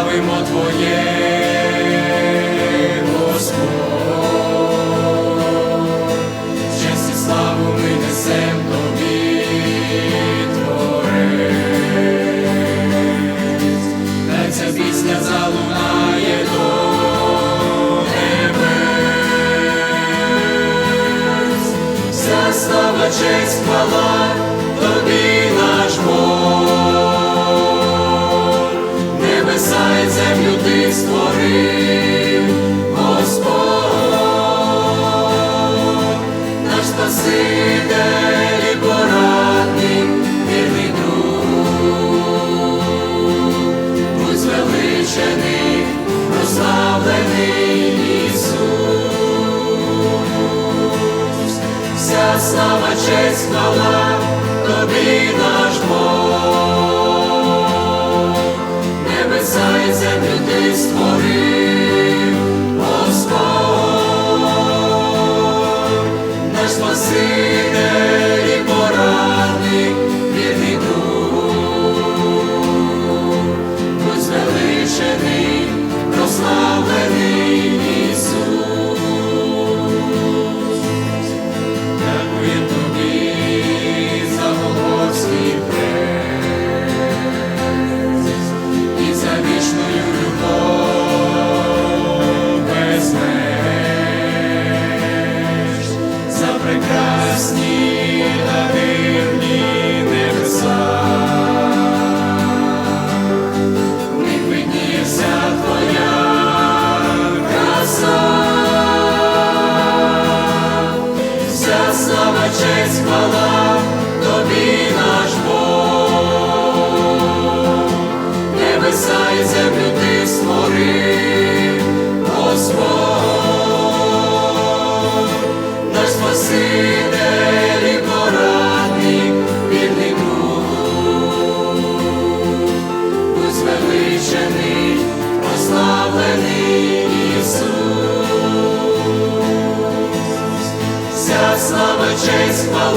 Славимо Твоє, Господь, честь і славу ми несем Тобі, Творець, Та ця пісня залунає до небес, вся слава честь хвала. Небеса землю ти створив, Господь, наш Спаситель і порадник, вірний друг. Будь звеличений, прославлений Ісус. Вся слава, честь, хвала, тобі наш Бог. Прекрасні та дивні небеса. В них вся твоя краса. Вся слава, честь, хвала,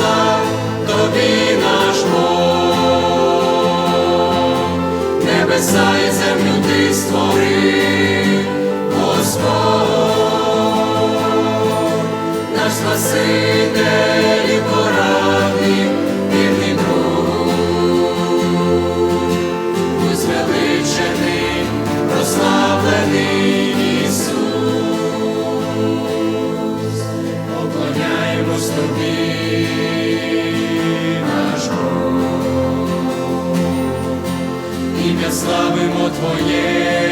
честь, тобі наш Бог. Землю створив, Господь, наш Спаситель і порадник, вірний друг. Будь звеличений, прославлений тобі, славимо Твоє,